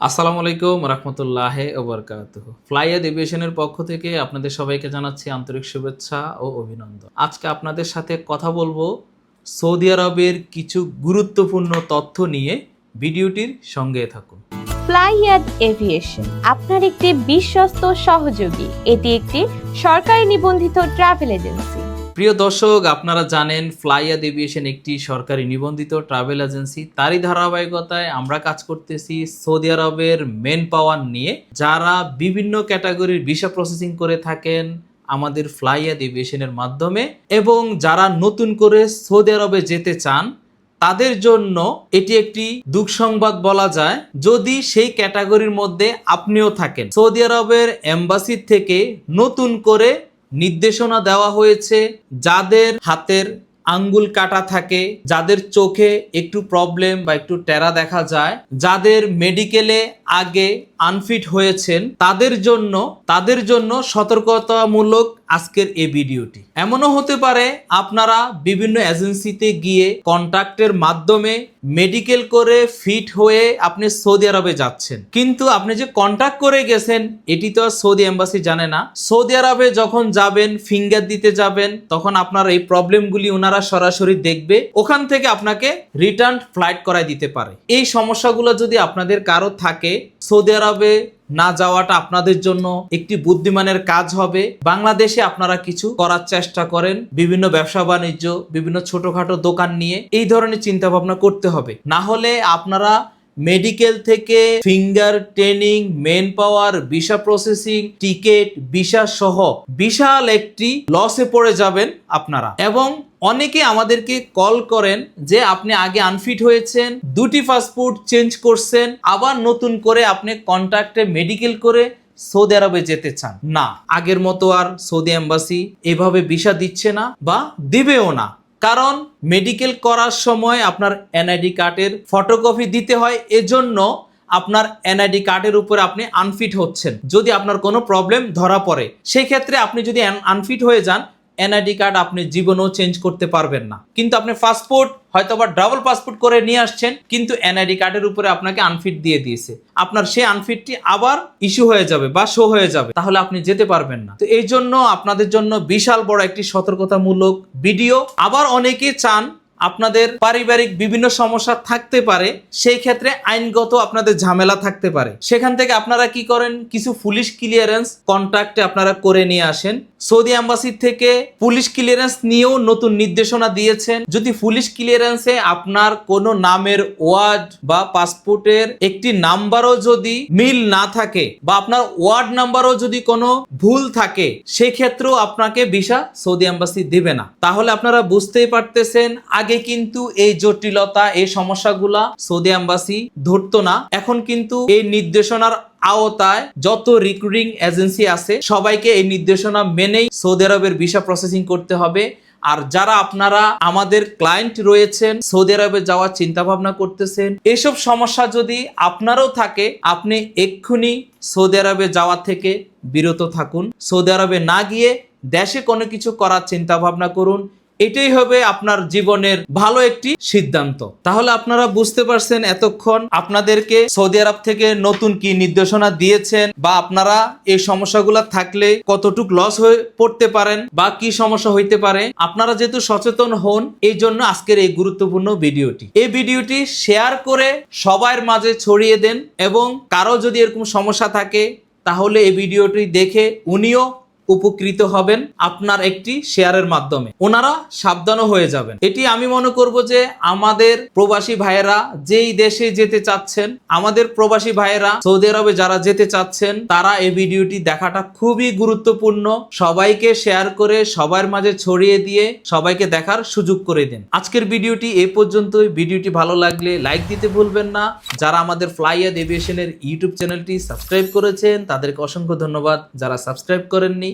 আসসালামু আলাইকুম রহমতুল্লাহ ওবরকাত ফ্লাইয়াদ এভিয়েশনের পক্ষ থেকে আপনাদের সবাইকে জানাচ্ছি আন্তরিক শুভেচ্ছা ও অভিনন্দন। আজকে আপনাদের সাথে কথা বলব সৌদি আরবের কিছু গুরুত্বপূর্ণ তথ্য নিয়ে। ভিডিওটির সঙ্গে থাকুন। ফ্লাইয়াদ এভিয়েশন, আপনার একটি বিশ্বস্ত সহযোগী। এটি একটি সরকারি নিবন্ধিত ট্রাভেল এজেন্সি। প্রিয় দর্শক, আপনারা জানেন ফ্লাইয়া এভিয়েশন একটি সরকারি নিবন্ধিত ট্রাভেল এজেন্সি। তারই ধারাবাহিকতায় আমরা কাজ করতেছি সৌদি আরবের মেন পাওয়ার নিয়ে। যারা বিভিন্ন ক্যাটাগরির ভিসা প্রসেসিং করে থাকেন আমাদের ফ্লাইয়া এভিয়েশনের মাধ্যমে এবং যারা নতুন করে সৌদি আরবে যেতে চান, তাদের জন্য এটি একটি দুঃখ সংবাদ বলা যায়। যদি সেই ক্যাটাগরির মধ্যে আপনিও থাকেন, সৌদি আরবের এম্বাসির থেকে নতুন করে নির্দেশনা দেওয়া হয়েছে যাদের হাতের আঙ্গুল কাটা থাকে, যাদের চোখে একটু প্রবলেম বা একটু টেরা দেখা যায়, যাদের মেডিকেলে আগে আনফিট হয়েছেন, তাদের জন্য তাদের জন্য সতর্কতামূলক আজকের এই ভিডিওটি। এমনও হতে পারে আপনারা বিভিন্ন এজেন্সিতে গিয়ে কন্ট্রাক্টের মাধ্যমে মেডিকেল করে ফিট হয়ে আপনি সৌদি আরবে যাচ্ছেন। কিন্তু আপনি যে কন্ট্যাক্ট করে গেছেন, এটি তো সৌদি এম্বাসি জানে না। সৌদি আরবে যখন যাবেন ফিঙ্গার দিতে যাবেন, তখন আপনার এই প্রবলেমগুলি ওনারা সরাসরি দেখবে। ওখান থেকে আপনাকে রিটার্ন ফ্লাইট করায় দিতে পারে। এই সমস্যাগুলো যদি আপনাদের কারও থাকে সৌদি আরবে না যাওয়াটা আপনাদের জন্য একটি বুদ্ধিমানের কাজ হবে। বাংলাদেশে আপনারা কিছু করার চেষ্টা করেন, বিভিন্ন ব্যবসা বাণিজ্য, বিভিন্ন ছোটখাটো দোকান নিয়ে এই ধরনের চিন্তা ভাবনা করতে হবে। না হলে আপনারা মেডিকেল থেকে finger training manpower, visa processing, ticket, visa সহ বিশাল একটি লসে পড়ে যাবেন আপনারা। এবং অনেকে আমাদেরকে কল করেন যে আপনি আগে আনফিট হয়েছেন, দুটি পাসপোর্ট চেঞ্জ করছেন, আবার নতুন করে আপনি কন্ট্রাক্টে মেডিকেল করে সৌদি আরবে যেতে চান। না, আগের মতো আর সৌদি এম্বাসি এভাবে ভিসা দিচ্ছে না বা দিবেও না। কারণ মেডিকেল করার সময় আপনার এনআইডি কার্ডের ফটোকপি দিতে হয়, এজন্য আপনার এনআইডি কার্ডের উপরে আপনি আনফিট হচ্ছেন। যদি আপনার কোনো প্রবলেম ধরা পড়ে সেই ক্ষেত্রে আপনি যদি আনফিট হয়ে যান এনআইডি কার্ড আপনি জীবনেও চেঞ্জ করতে পারবেন না। কিন্তু আপনি পাসপোর্ট হয়তো বা ডাবল পাসপোর্ট করে নিয়ে আসছেন, কিন্তু এনআইডি কার্ডের উপরে আপনাকে আনফিট দিয়ে দিয়েছে। আপনার সেই আনফিটটি আবার ইস্যু হয়ে যাবে বা শো হয়ে যাবে, তাহলে আপনি যেতে পারবেন না। তো এই জন্য আপনাদের জন্য বিশাল বড় একটি সতর্কতামূলক ভিডিও আবার অনেকে চান আপনাদের পারিবারিক বিভিন্ন সমস্যা থাকতে পারে, সেই ক্ষেত্রে আইনগত আপনাদের ঝামেলা থাকতে পারে। সেখান থেকে আপনারা কি করেন? কিছু পুলিশ ক্লিয়ারেন্স কন্ট্রাক্টে আপনারা করে নিয়ে আসেন। সৌদি অ্যাম্বাসি থেকে পুলিশ ক্লিয়ারেন্স নিয়েও নতুন নির্দেশনা দিয়েছেন। যদি পুলিশ ক্লিয়ারেন্সে আপনার কোনো নামের ওয়ার্ড বা পাসপোর্টের একটি নাম্বারও যদি মিল না থাকে বা আপনার ওয়ার্ড নাম্বারও যদি কোনো ভুল থাকে, সেক্ষেত্রেও আপনাকে ভিসা সৌদি অ্যাম্বাসি দিবে না। তাহলে আপনারা বুঝতেই পারতেছেন, আগে কিন্তু এই জটিলতা, এই সমস্যাগুলা সৌদি অ্যাম্বাসি ধরতো না। এখন কিন্তু এই নির্দেশনার আওতায় যত রিক্রুটিং এজেন্সি আছে, সবাইকে এই নির্দেশনা মেনেই সৌদি আরবের ভিসা প্রসেসিং করতে হবে। আর যারা আপনারা আমাদের ক্লায়েন্ট রয়েছেন, সৌদি আরবে যাওয়ার চিন্তা ভাবনা করতেছেন, এসব সমস্যা যদি আপনারও থাকে, আপনি এক্ষুনি সৌদি আরবে যাওয়া থেকে বিরত থাকুন। সৌদি আরবে না গিয়ে দেশে কোনো কিছু করার চিন্তা ভাবনা করুন। এটাই হবে আপনার জীবনের ভালো একটি সিদ্ধান্ত। তাহলে আপনারা বুঝতে পারছেন এতক্ষণ আপনাদেরকে সৌদি আরব থেকে নতুন কি নির্দেশনা দিয়েছেন বা আপনারা এই সমস্যাগুলো থাকলে কতটুক লস হয়ে পড়তে পারেন বা কি সমস্যা হইতে পারে, আপনারা যেহেতু সচেতন হন এই জন্য আজকের এই গুরুত্বপূর্ণ ভিডিওটি। এই ভিডিওটি শেয়ার করে সবার মাঝে ছড়িয়ে দেন এবং কারও যদি এরকম সমস্যা থাকে, তাহলে এই ভিডিওটি দেখে উনিও উপকৃত হবেন আপনার একটি শেয়ারের মাধ্যমে। ওনারা সাবধানও হয়ে যাবেন। এটি আমি মনে করব যে আমাদের প্রবাসী ভাইয়েরা যেই দেশে যেতে চাচ্ছেন, আমাদের প্রবাসী ভাইয়েরা সৌদি আরবে যারা যেতে চাচ্ছেন, তারা এই ভিডিওটি দেখাটা খুবই গুরুত্বপূর্ণ। সবাইকে শেয়ার করে সবার মাঝে ছড়িয়ে দিয়ে সবাইকে দেখার সুযোগ করে দিন। আজকের ভিডিওটি এ পর্যন্তই। ভিডিওটি ভালো লাগলে লাইক দিতে ভুলবেন না। যারা আমাদের ফ্লাইয়াদ এভিয়েশনের ইউটিউব চ্যানেলটি সাবস্ক্রাইব করেছেন, তাদেরকে অসংখ্য ধন্যবাদ। যারা সাবস্ক্রাইব করেননি